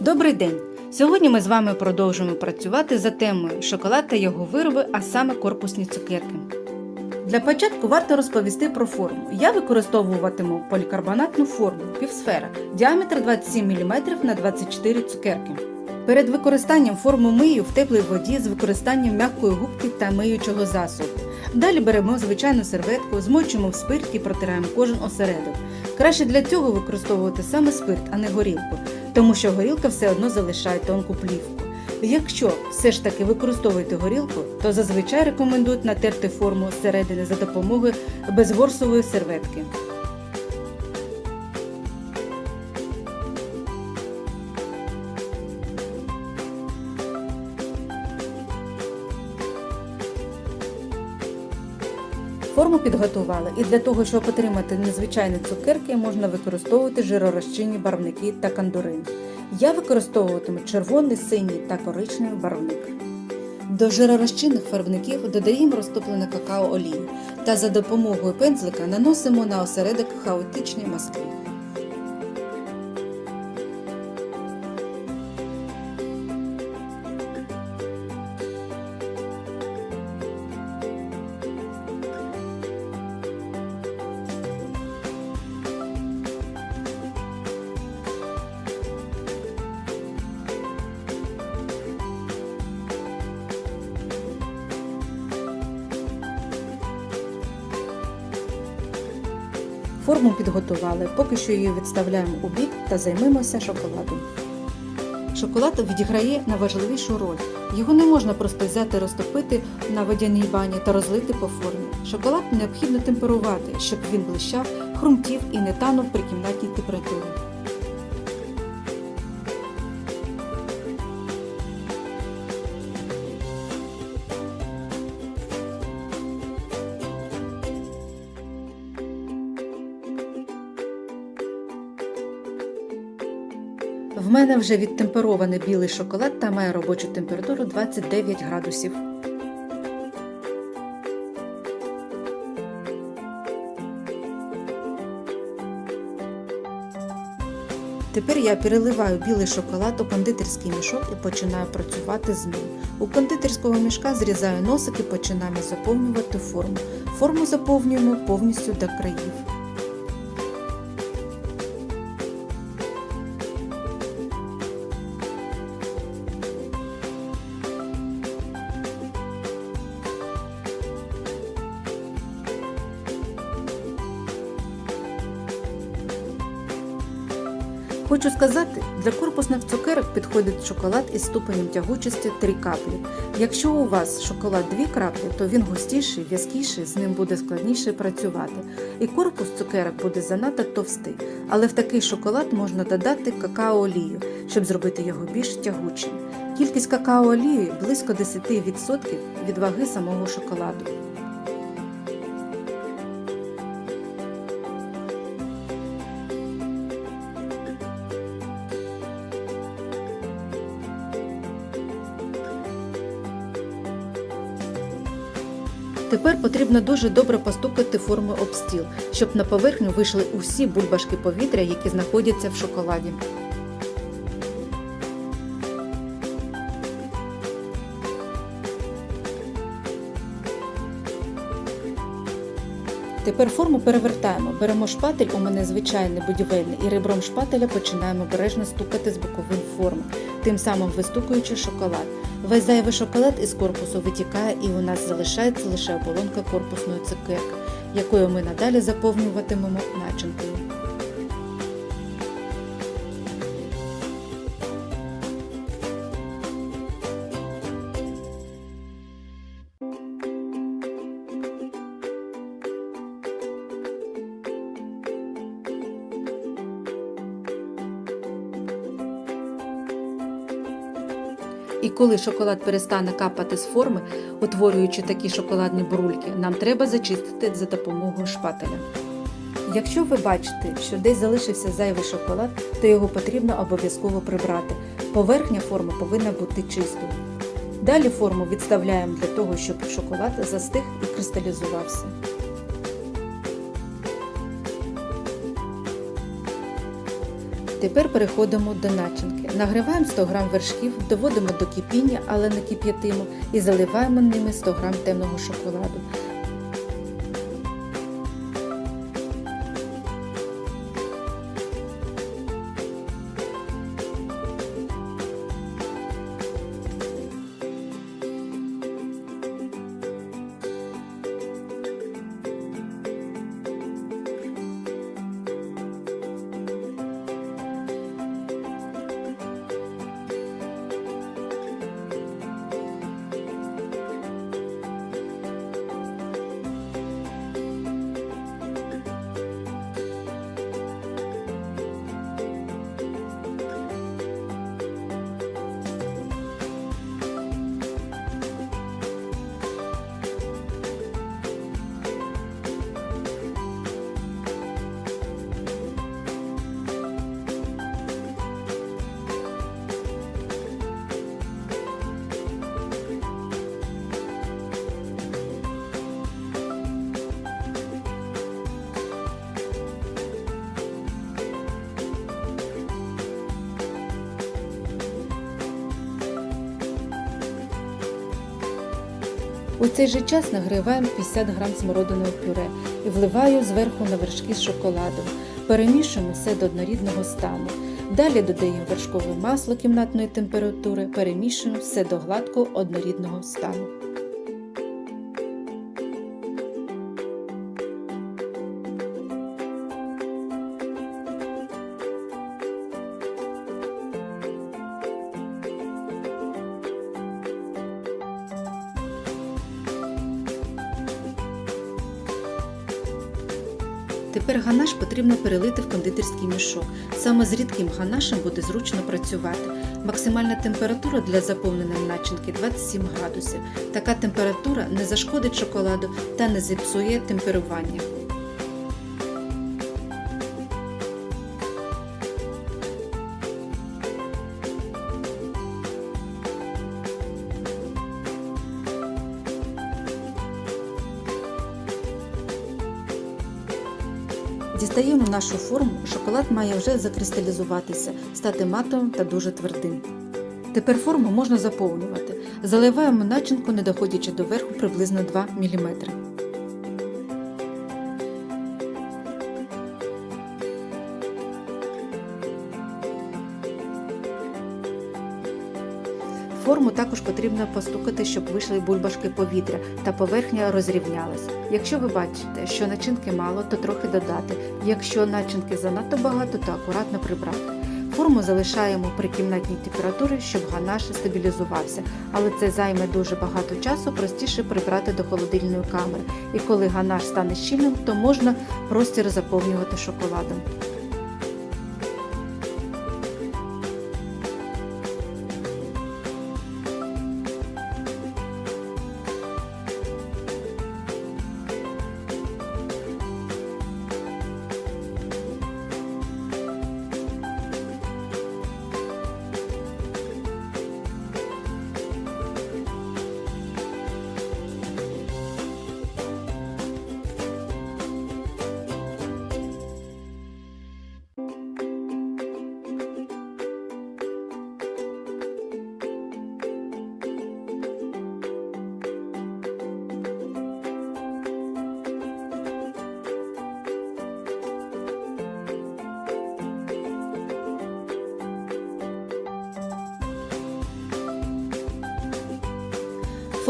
Добрий день! Сьогодні ми з вами продовжуємо працювати за темою шоколад та його вироби, а саме корпусні цукерки. Для початку варто розповісти про форму. Я використовуватиму полікарбонатну форму півсфера, діаметр 27 мм на 24 цукерки. Перед використанням форму мию в теплій воді з використанням м'якої губки та миючого засобу. Далі беремо звичайну серветку, змочуємо в спирті і протираємо кожен осередок. Краще для цього використовувати саме спирт, а не горілку, тому що горілка все одно залишає тонку плівку. Якщо все ж таки використовуєте горілку, то зазвичай рекомендують натерти форму зсередини за допомогою безворсової серветки. Форму підготували, і для того, щоб отримати незвичайні цукерки, можна використовувати жиророзчинні барвники та кандурин. Я використовуватиму червоний, синій та коричневий барвник. До жиророзчинних фарбників додаємо розтоплене какао олію та за допомогою пензлика наносимо на осередок хаотичні мазки. Форму підготували, поки що її відставляємо у бік та займемося шоколадом. Шоколад відіграє найважливішу роль. Його не можна просто взяти, розтопити на водяній бані та розлити по формі. Шоколад необхідно темперувати, щоб він блищав, хрумтів і не танув при кімнатній температурі. В мене вже відтемперований білий шоколад та має робочу температуру 29 градусів. Тепер я переливаю білий шоколад у кондитерський мішок і починаю працювати з ним. У кондитерського мішка зрізаю носик і починаємо заповнювати форму. Форму заповнюємо повністю до країв. Хочу сказати, для корпусних цукерок підходить шоколад із ступенем тягучості 3 каплі. Якщо у вас шоколад 2 краплі, то він густіший, в'язкіший, з ним буде складніше працювати. І корпус цукерок буде занадто товстий. Але в такий шоколад можна додати какао-олію, щоб зробити його більш тягучим. Кількість какао-олії близько 10% від ваги самого шоколаду. Тепер потрібно дуже добре постукати форму об стіл, щоб на поверхню вийшли усі бульбашки повітря, які знаходяться в шоколаді. Тепер форму перевертаємо. Беремо шпатель, у мене звичайний будівельний, і ребром шпателя починаємо обережно стукати з боковин форми, тим самим вистукуючи шоколад. Весь зайвий шоколад із корпусу витікає і у нас залишається лише оболонка корпусної цукерки, якою ми надалі заповнюватимемо начинкою. І коли шоколад перестане капати з форми, утворюючи такі шоколадні брульки, нам треба зачистити за допомогою шпателя. Якщо ви бачите, що десь залишився зайвий шоколад, то його потрібно обов'язково прибрати. Поверхня форми повинна бути чистою. Далі форму відставляємо для того, щоб шоколад застиг і кристалізувався. Тепер переходимо до начинки. Нагріваємо 100 г вершків, доводимо до кипіння, але не кип'ятимо, і заливаємо ними 100 г темного шоколаду. У цей же час нагріваємо 50 грам смородиного пюре і вливаю зверху на вершки з шоколадом. Перемішуємо все до однорідного стану. Далі додаємо вершкове масло кімнатної температури, перемішуємо все до гладкого однорідного стану. Тепер ганаш потрібно перелити в кондитерський мішок. Саме з рідким ганашем буде зручно працювати. Максимальна температура для заповнення начинки 27 градусів. Така температура не зашкодить шоколаду та не зіпсує темперування. Дістаємо нашу форму, шоколад має вже закристалізуватися, стати матовим та дуже твердим. Тепер форму можна заповнювати. Заливаємо начинку, не доходячи до верху приблизно 2 мм. Форму також потрібно постукати, щоб вийшли бульбашки повітря та поверхня розрівнялась. Якщо ви бачите, що начинки мало, то трохи додати. Якщо начинки занадто багато, то акуратно прибрати. Форму залишаємо при кімнатній температурі, щоб ганаш стабілізувався, але це займе дуже багато часу, простіше прибрати до холодильної камери. І коли ганаш стане щільним, то можна простір заповнювати шоколадом.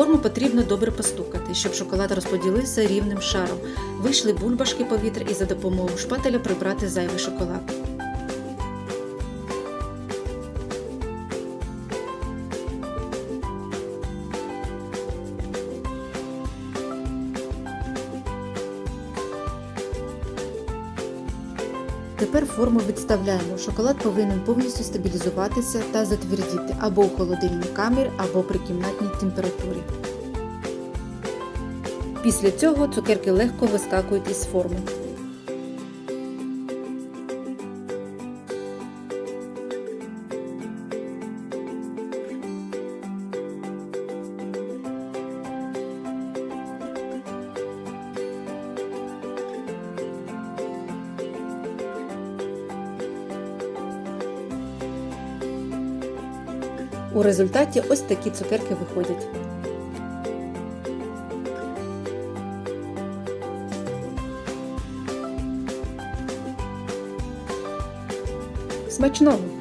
Форму потрібно добре постукати, щоб шоколад розподілився рівним шаром. Вийшли бульбашки повітря і за допомогою шпателя прибрати зайвий шоколад. Тепер форму відставляємо. Шоколад повинен повністю стабілізуватися та затвердіти або у холодильній камері, або при кімнатній температурі. Після цього цукерки легко вискакують із форми. У результаті ось такі цукерки виходять. Смачного!